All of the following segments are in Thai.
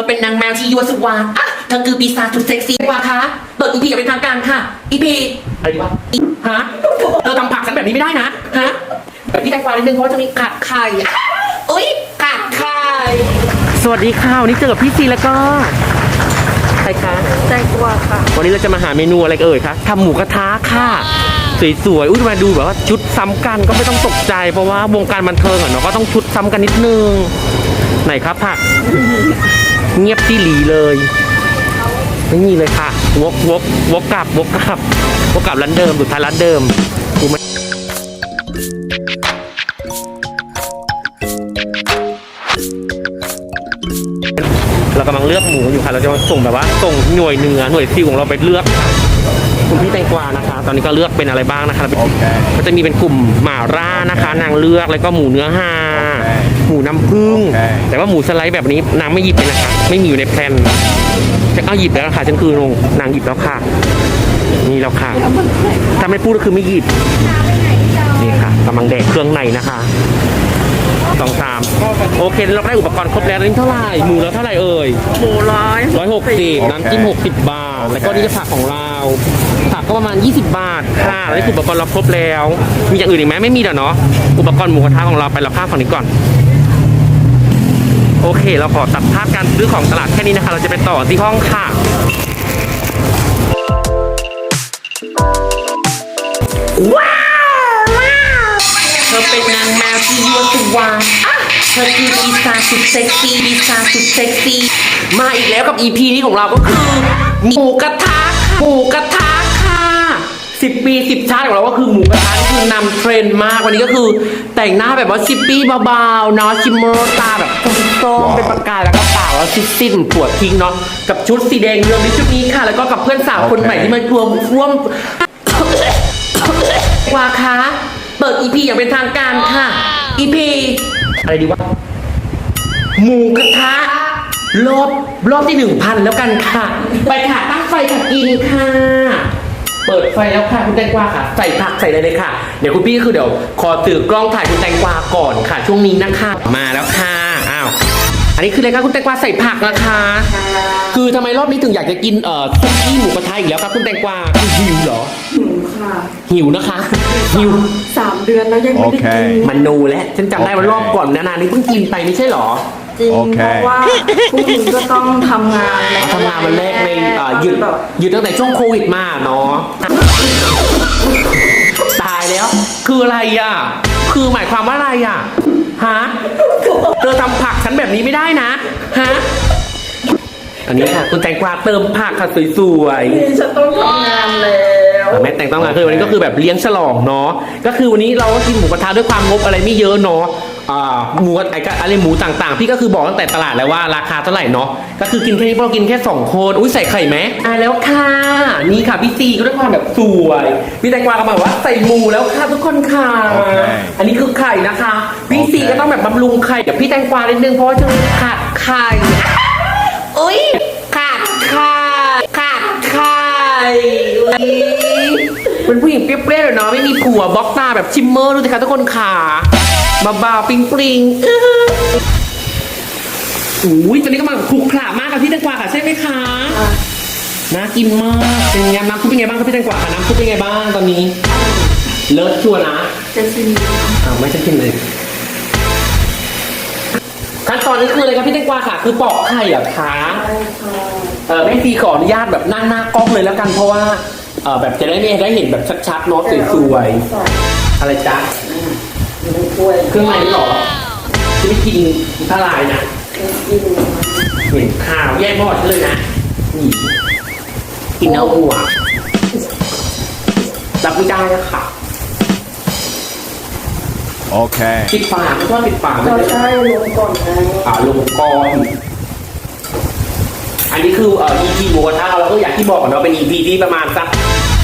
อเป็นนางแมวที่ยั่วสุดหวานอะเธอคือปีศาจสุดเซ็กซี่กว่าคะเปิดอีพีอย่างเป็นทางการค่ะ อีพีอะไรดีวะอีฮะเธอทำผักฉันแบบนี้ไม่ได้นะฮะแบบที่แตงกวานิดนึงเพราะว่าจะมีกัดไข่อุ้ยกัดไข่ สวัสดีค่ะวันนี้เจอกับพี่ซีแล้วก็ใครคะใจกลัวค่ะ วันนี้เราจะมาหาเมนูอะไรเอ่ยคะทำหมูกระทะค่ะ สวยๆอุ้ยมาดูแบบว่าชุดซ้ำกันก็ไม่ต้องตกใจ เพราะว่าวงการบันเทิงอะเนาะก็ต้องชุดซ้ำกันนิดนึง ไหนครับผัก เงียบที่หลีเลยไม่มีเลยค่ะ วกวกวกกลับวกกลับวกกลับร้านเดิมสุดท้ายร้านเดิมกูไม่เรากำลังเลือกหมูอยู่ค่ะเราจะมาส่งแบบว่าส่งหน่วยเนื้อหน่วยซิลของเราไปเลือกค่ะคุณพี่แตงกวานะคะ ตอนนี้ก็เลือกเป็นอะไรบ้างนะคะโอเคก็จะมีเป็นกลุ่มหม่าร่านะคะ นางเลือกแล้วก็หมูเนื้อห่าโอเค หมูน้ำผึ้ง โอเค แต่ว่าหมูสไลด์แบบนี้นางไม่หยิบเลยนะคะ ไม่มีอยู่ในแพลนฉันเอาหยิบแล้วค่ะฉันคือนงนางหยิบแล้วค่ะ นี่แล้วค่ะ ถ้าไม่พูดก็คือไม่หยิบ นี่ค่ะกำลังแดกเครื่องในนะคะสองสามโอเคเราได้อุปกรณ์ครบแล้วนี่เท่าไหร่หมูแล้วเท่าไหร่เอ่ย หมูร้อยร้อยหกสิบน้ำจิ้มหกสิบบาท แล้วก็นี่จะผักของเรา ผักก็ประมาณ 20 บาท ค่ะแล้วนี่อุปกรณ์เราครบแล้ว มีอย่างอื่นอีกไหมไม่มีเดี๋ยวเนาะ อุปกรณ์หมูกระทะของเราไปเราข้ามฝั่งนี้ก่อน โอเค เราขอตัดภาพการซื้อของตลาดแค่นี้นะคะ เราจะไปต่อที่ห้องค่ะ ว้าวว้าวเธอเป็นนางแมวที่ยั่วสุดหวานอะเธอคือปีศาสุดเซ็กซี่ปีศาสุดเซ็กซี่มาอีกแล้วกับ EP นี้ของเราก็คือหมูกระทะค่ะหมูกระทะค่ะสิบปีสิบชาติของเราก็คือหมูกระทะคือนำเทรนด์มากวันนี้ก็คือแต่งหน้าแบบว่าชิปปี้เบาๆเนาะชิมเมอร์ตาแบบ ส้มๆเป็นประกายแล้วก็ปากแล้วซิสิ้นปวดทิ้งเนาะกับชุดสีแดงเรืองในชุดนี้ค่ะ แล้วก็กับเพื่อนสาวคนใหม่ที่มารวมร่วมวาคะเปิดอีพีอย่างเป็นทางการค่ะอีพีอะไรดีวะหมูกระทะรอบรอบที่หนึ่งพันแล้วกันค่ะ ไปค่ะตั้งไฟค่ะกินค่ะ เปิดไฟแล้วค่ะคุณแตงกวาค่ะ ใส่ผักใส่อะไรเลยค่ะ เดี๋ยวคุณพี่ก็คือเดี๋ยว ขอถือกล้องถ่ายคุณแตงกวาก่อนค่ะ ช่วงนี้นะคะ มาแล้วค่ะอ้าว อันนี้คืออะไรคะคุณแตงกวาใส่ผักนะคะ คือทำไมรอบนี้ถึงอยากจะกินเอ่อซุกี้หมูกระทะอีกแล้วครับคุณแตงกวาคือหิวเหรอหมูค่ะหิวนะคะ หิว สามเดือนแล้วยังไม่ได้กินโอเคมันนูแล้วฉันจำได้ว่ารอบก่อนนานๆนี่เพิ่งกินไปไม่ใช่เหรอ จริง โอเค เพราะว่าพรุ่งนี้ก็ต้องทำงานแล้วทำงานวันแรกในเอ่อหยุดแบบหยุดตั้งแต่ช่วงโควิดมาเนาะตายแล้ว คืออะไรอะ คือหมายความว่าอะไรอะ ฮะ เธอทำผักฉันแบบนี้ไม่ได้นะ ฮะ อันนี้ค่ะ คุณแตงกวาเติมผักค่ะสวยๆนี่ฉันต้องทำงานแล้วอะแม่แต่งต้องงานคือวันนี้ก็คือแบบเลี้ยงฉลองเนาะก็คือวันนี้เราก็กินหมูกระทะด้วยความงบอะไรไม่เยอะเนาะอ่า หมูไอ้ก็อะไรหมูต่างๆ พี่ก็คือบอกตั้งแต่ตลาดแล้วว่าราคาเท่าไหร่เนาะก็คือกินแค่นี้เพราะเรากินแค่สองคนอุ้ยใส่ไข่ไหมอ่าแล้วค่ะนี่ค่ะพี่ซีก็ด้วยความแบบสวยพี่แตงกวาก็มาบอกว่าใส่หมูแล้วค่ะทุกคนค่ะโอเคอันนี้คือไข่นะคะพี่ซีโอเคก็ต้องแบบบำรุงไข่กับพี่แตงกวานิดนึงเพราะว่าจะขาดไข่อุ้ยขาดไข่ขาดไข่อุ้ยเป็นผู้หญิงเปรี้ยวๆเลยเนาะไม่มีผัวบล็อกตาแบบชิมเมอร์ดูสิคะทุกคนขา บาๆปริงปริงๆอื้ออุ้ยตอนนี้ก็มาคลุกคลามากกับพี่แตงกวาค่ะใช่ไหมคะน่ากินมากเป็นไงน้ำซุปเป็นไงบ้างครับพี่แตงกวาค่ะน้ำซุปเป็นไงบ้างตอนนี้ เลิศชัวร์นะจะชิมอ่าไม่ใช่กินเลยขั้นตอนนี้คืออะไรครับพี่แตงกวาค่ะ คือปอกไข่เหรอคะได้ค่ะเออแม่ซีขออนุญาตแบบนั่งหน้ากล้องเลยแล้วกันเพราะว่าเออแบบจะได้ไม่ได้เห็นแบบชัดๆเนาะสวยๆอะไรจ๊ะอยู่ใน ถ้วยเครื่องในนี่หรอจะไม่กินถ้าลายนะกินเห็นข้าวแยกหม้อฉันเลยนะนี่กินเนื้อวัวรับไม่ได้นะค่ะ Okay. ปิดฝาไม่ชอบปิดฝาไม่เราได้ใช้ลงก่อนไงอ่าลงกอนอันนี้คือเอ่อ EP หมูกระทะเราก็อยากที่บอกก่อนเนาะเป็น EP ที่ประมาณสัก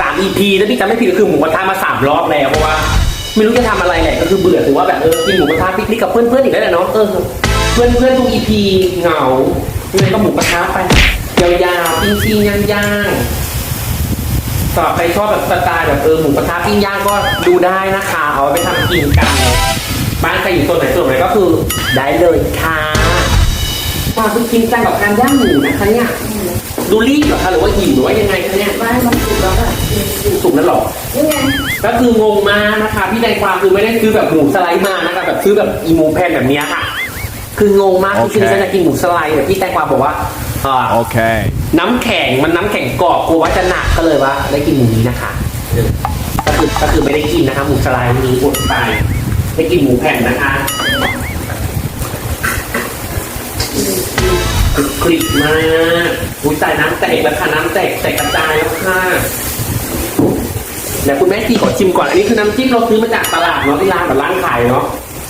สาม EP แล้วพี่จำไม่ผิดก็คือหมูกระทะมาสามรอบแล้วเพราะว่า ไม่รู้จะทำอะไรแหละก็คือเบื่อถือว่าแบบเออกินหมูกระทะปิกนิกกับเพื่อนๆอีกแล้วแหละเนาะเออเพื่อนเพื่อนๆทุก EP เหงาเลยก็หมูกระทะไปยาวๆปิ้งๆย่างๆสำหรับใครชอบแบบสไตล์แบบเออหมูกระทะปิ้งย่างก็ดูได้นะคะเอาไว้ไปทำกินกันบ้านใครอยู่โซนไหนโซนไหนก็คือได้เลยค่ะมาคือกินจังกับการย่างหมูนะคะเนี่ย ดูรีบเหรอคะหรือว่าหิวหรือว่ายังไงคะเนี่ยไม่มันสุกแล้วอะกินอยู่สุกแล้วเหรอนี่ไงก็คืองงมากนะคะพี่ใจความคือไม่ได้ซื้อแบบหมูสไลด์มานะคะแบบซื้อแบบอีหมูแผ่นแบบเนี้ยค่ะ คืองงมากที่โอเคคือฉันจะกินหมูสไลด์แต่พี่ใจความบอกว่าอ่า Okay. น้ำแข็งมันน้ำแข็งกรอบกลัวว่าจะหนักก็เลยว่า ได้กินหมูนี้นะคะเออก็คือก็คือไม่ได้กินนะคะหมูสไลด์นี้อดไปได้กินหมูแผ่นนะคะ คลิกมากอุ้ยตายน้ำแตกแล้วค่ะน้ำแตกแตกกระจายแล้วค่ะเดี๋ยวคุณแม่ทีขอชิมก่อน อันนี้คือน้ำจิ้มเราซื้อมาจากตลาดเนาะที่ร้านแบบร้านขายเนาะ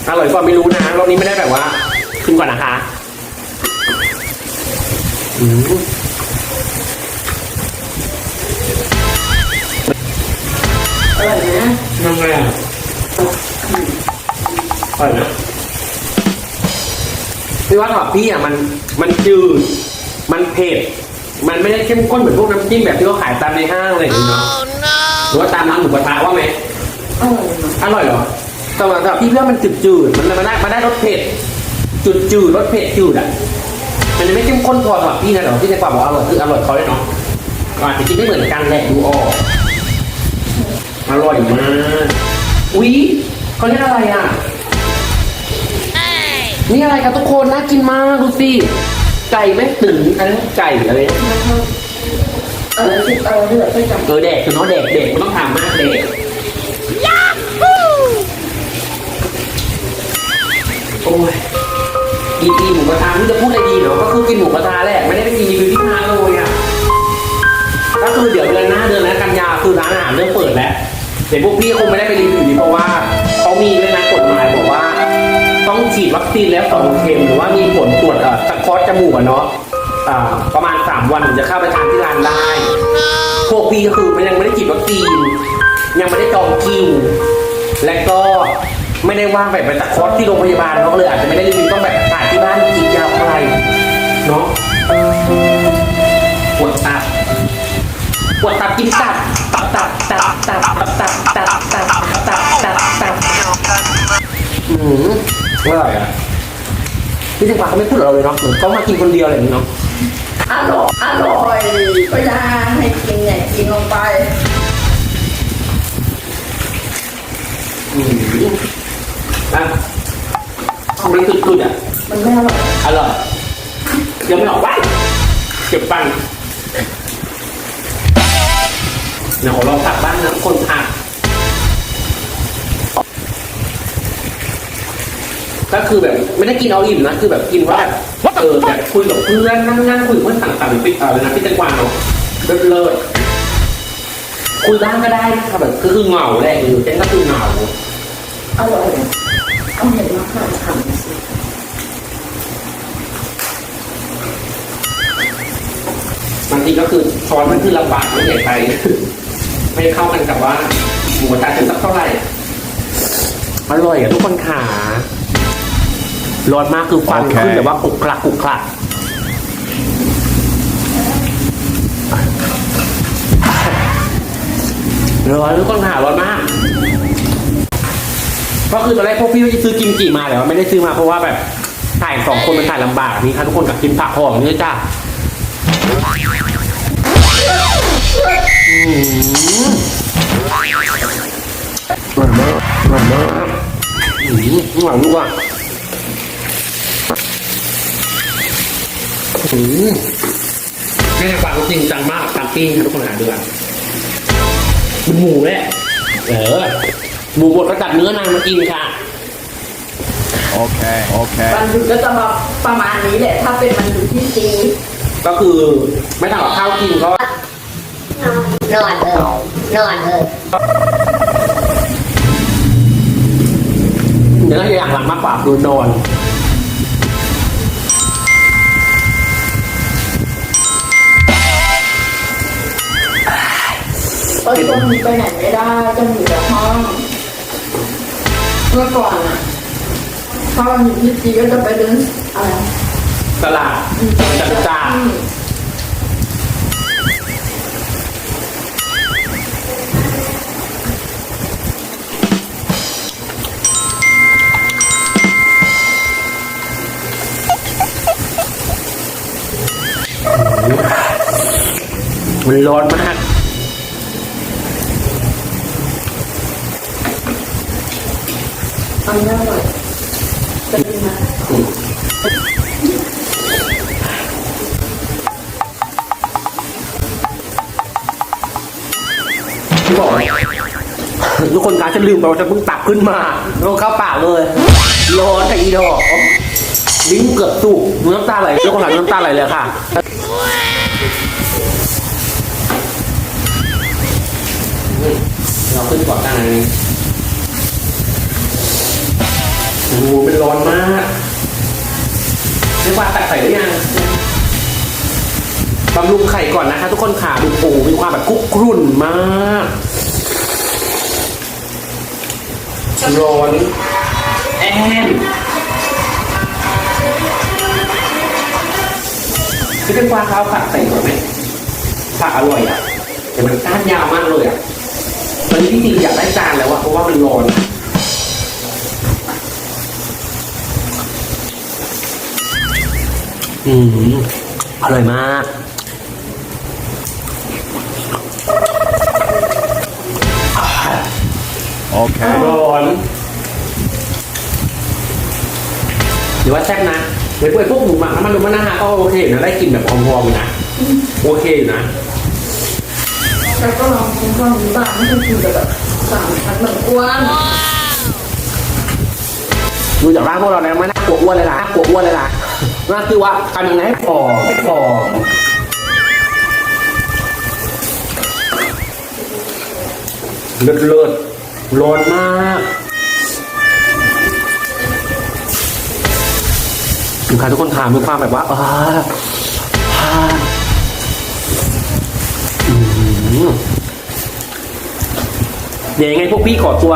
อร่อยกว่าไม่รู้นะรอบนี้ไม่ได้แบบว่าชิมก่อนนะคะอืมอร่อยนะยังไงอะอร่อยนะ พี่ว่าสำหรับพี่อะมันมันจืดมันเผ็ดมันไม่ได้เข้มข้นเหมือนพวกน้ำจิ้มแบบที่เขาขายตามในห้างอะไรอย่างเงี้ยเนาะหรือว่าตามร้านหมูกระทะว่าไหมอร่อยนะอร่อยเหรอสำหรับสำหรับพี่เพื่อมันจืดจืดๆมันมันได้มันได้รสเผ็ดจืดจืดๆรสเผ็ดจืดอะมันจะไม่เข้มข้นพอสำหรับพี่นะแต่ว่าพี่จะกว่าบอกอร่อยคืออร่อยเขาเลยเนาะอาจจะกินไม่เหมือนกันแหละดูออกอร่อยมากอุ๊ยเขาเรียกอะไรอะ นี่อะไรครับทุกคนน่ากินมากดูสิไก่แม่ตึงอะไรนะไก่อะไรนะเออสิเออเดือดไปจับเออแดกคือเนาะแดกเด็กมันต้องถามมากเด็กโอ้ยอีพีหมูกระทะนี่จะพูดอะไรดีเนาะก็คือกินหมูกระทะแหละไม่ได้ไปกินรีวิวที่ร้านเลยอะก็คือเดี๋ยวเดือนหน้าเดือนแล้วกันยาคือร้านอาหารเริ่มเปิดแล้วเดี๋ยวพวกพี่คงไม่ได้ไปรีวิวนี้เพราะว่าเขามีด้วยนะกฎหมายบอกว่า ต้องฉีดวัคซีนแล้วสองเข็มหรือว่ามีผลตรวจเอ่อสกอตจมูกอะเนาะประมาณ 3 วันถึงจะเข้าไปทานที่ร้านได้ พวกพี่ก็คือมันยังไม่ได้ฉีดวัคซีน ยังไม่ได้จองคิว และก็ไม่ได้ว่างแบบไปตะคอร์สที่โรงพยาบาลเนาะเลยอาจจะไม่ได้รีวิวต้องแบบถ่ายที่บ้านกินยาวอะไรเนาะปวดตับปวดตับกินตับตับตับตับตับตับตับตับตับตับตับตับอืม อร่อยอะพี่จังหวะเขาไม่พูดกับเราเลยเนาะเหมือนเขามากินคนเดียวอะไรอย่างนี้เนาะอร่อยอร่อยก็อยาให้กินเนี่ยกินลงไปอืมอะมันคือๆอะมันไม่อร่อยอร่อยยังไม่ออกไปเก็บปังเดี๋ยวขอลองผักบ้างนะคนผัก ก็คือแบบไม่ได้กินเอาอิ่มนะคือแบบกินว่าแบบเออแบบคุยกับเพื่อนนั่งนั่งคุยกับเพื่อนต่างๆหรือปิดอะไรนะพี่แตงกวาเนาะเลิศเลิศคุยบ้างก็ได้นะคะแบบคือคือเหงาแหละเออเต้นก็คือเหงาอร่อยเอาเห็ดมาหั่นหั่นสิบางทีก็คือช้อนมันคือลำบากไม่ใหญ่ไปไม่เข้ากันกับว่าหมูกระทะจะสักเท่าไหร่อร่อยอะทุกคนขา ร้อนมากคือฟันโอเค ขึ้นแต่ว่ากุกคลักกุกคลักร้อนทุกคนขาร้อนมาก ก็คือตอนแรกพวกพี่ว่าจะซื้อกิมจิมาแต่ว่าไม่ได้ซื้อมาเพราะว่าแบบถ่ายสองคนมันถ่ายลำบากนี่ค่ะทุกคนกับกินผักหอมนี่จ้าอร่อยมากอร่อยมากอืมหวานลูกอะ อืมแม่ฟังจริงจังมากการปิ้งค่ะทุกคนหาดูอะเป็นหมูแหละ เออ หมูบดก็จัดเนื้อนางมากินค่ะ Okay. วั Okay. นหยุดก็จะมาประมาณนี้แหละ ถ้าเป็นวันหยุดที่จริงก็คือไม่ทำกับข้าวกินเพราะนอนเลยนอนเลยเดี๋ยวก็อยากหลังมากกว่าดูนอน เต้ยก็มีไปไหนไม่ได้ก็อยู่แต่ห้องเมื่อก่อนอะถ้าวันหยุดที่จีก็จะไปเดินอะไรตลาดจตุจักรอืมมันร้อนมาก อันนี้อร่อยจะดีนะที่บอกทุกคนคะฉันลืมไปว่าฉันเพิ่งตักขึ้นมาแล้วเข้าปากเลยร้อนแต่อีดอกลิ้นเกือบสุกน้ำตาไหลทุกคนหลังน้ำตาไหลเลยค่ะเราขึ้นก่อนตั้งอัน โอ้โหเป็นร้อนมากไม่ว่าตักใส่หรือยังบำรุงไข่ก่อนนะคะ ทุกคนขาดูโอ้โหมีความแบบคุกกรุ่นมากร้อนแอนพี่เป็นปลาขาวผัดใส่ก่อนไหมผักอร่อยอะแต่มันก้านยาวมากเลยอะตอนนี้ที่จริงอยากได้จานแล้วอะเพราะว่ามันร้อน อืมอร่อยมาก Okay. ร้อนหรือว่าแซ่บนะเหมือนพวกหมูหมักน้ำมันลมมะนาวก็โอเคอยู่นะได้กลิ่นแบบหอมๆอยู่นะโอเคอยู่นะแต่ก็ลองกินข้าวนี้บ้างไม่ใช่กินแต่แบบสามชั้นเหมือนอ้วนดูจากร่างพวกเราแล้วไม่น่ากลัวอ้วนเลยล่ะน่ากลัวอ้วนเลยล่ะ น่าคือว่าทำยังไงให้ผอมให้ผอมเลิศเลิศร้อนมากลูกค้าทุกคนถามมีความแบบว่าอ่าเดี๋ยวยังไงพวกพี่ขอตัว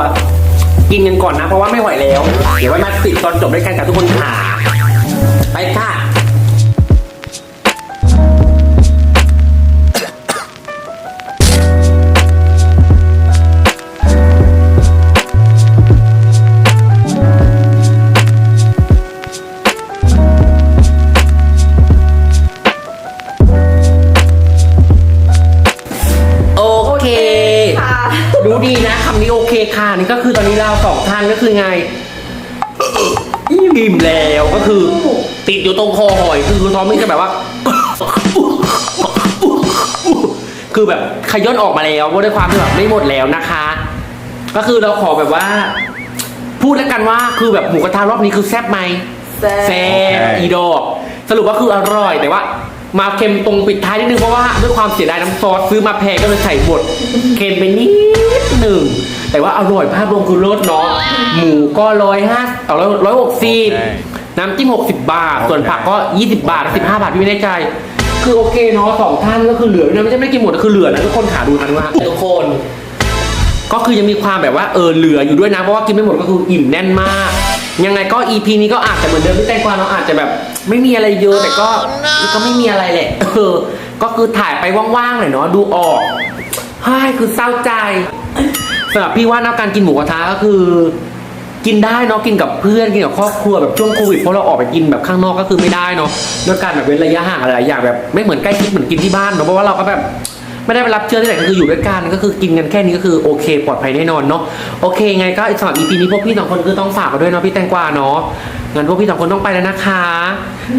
กินกันก่อนนะ เพราะว่าไม่ไหวแล้ว เดี๋ยวไว้มาติดตอนจบด้วยกันกับทุกคนค่ะ ไปค่ะ โอเค ค่ะรู้ดีนะคำนี้โอเคค่ะนี่ก็คือตอนนี้เราสองท่านก็คือไงอิ่มแล้วก็คือ ติดอยู่ตรงคอหอยคือท้องไม่จะแบบว่า คือแบบขย้อนออกมาแล้วเพราะด้วยความที่แบบไม่หมดแล้วนะคะ ก็คือเราขอแบบว่า พูดแล้วกันว่าคือแบบหมูกระทะรอบนี้คือแซ่บไหมแซ่บแซ่บโอเคอีดอกสรุปว่าคืออร่อยแต่ว่ามาเค็มตรงปิดท้ายนิดนึงเพราะว่าด้วยความเสียดายน้ำซอสซื้อมาแพงก็เลยใส่หมดเค็มไปนิดหนึ่งแต่ว่าอร่อยภาพรวมคือรสเนาะหมูก็ร้อยห้าเอาร้อยร้อยหกสิบโอเค น้ำจิ้มหกสิบบาทโอเคส่วนผักก็ยี่สิบบาทสิบห้าบาทพี่ไม่แน่ใจ คือโอเคเนาะสองท่านก็คือเหลือนะไม่ใช่ไม่ได้กินหมดคือเหลือนะทุกคนขาดูกันว่าทุกคน ก็คือยังมีความแบบว่าเออเหลืออยู่ด้วยนะเพราะว่ากินไม่หมดก็คืออิ่มแน่นมาก ยังไงก็ EP นี้ก็อาจจะเหมือนเดิมพี่แตงกวาเราอาจจะแบบ ไม่มีอะไรเยอะแต่ก็ก็ไม่มีอะไรแหละเออก็คือถ่ายไปว่างๆหน่อยเนาะดูออกใช่คือเศร้าใจสำหรับพี่ว่านะการกินหมูกระทะก็คือ กินได้เนาะกินกับเพื่อนกินกับครอบครัวแบบช่วงโควิดเพราะเราออกไปกินแบบข้างนอกก็คือไม่ได้เนาะด้วยการแบบเว้นระยะห่างอะไรหลายอย่างแบบไม่เหมือนใกล้ชิดเหมือนกินที่บ้านเนาะเพราะว่าเราก็แบบไม่ได้ไปรับเชื้อที่ไหนก็คืออยู่ด้วยกันก็คือกินกันแค่นี้ก็คือโอเค ปลอดภัยแน่นอนเนาะโอเคไงก็สำหรับ EP นี้พวกพี่สองคนคือต้องฝากกันด้วยเนาะพี่แตงกวาเนาะ งั้นพวกพี่สองคนต้องไปแล้วนะคะ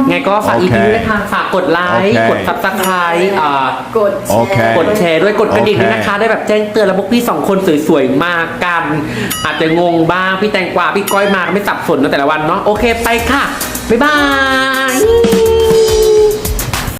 ไงก็ฝาก EP นี้ด้วยค่ะฝากกดไลค์ โอเค กดซับสไครต์อ่ากดแชโอเค ร์กดแชร์ด้วยกดกระดิ่งด้วยโอเคนะคะ ได้แบบแจ้งเตือนแล้วพวกพี่สองคนสวยๆ มากัน อาจจะงงบ้าง พี่แตงกวา พี่ก้อยมาไม่สับสนเนอะแต่ละวันเนาะ โอเคไปค่ะ บ๊ายบาย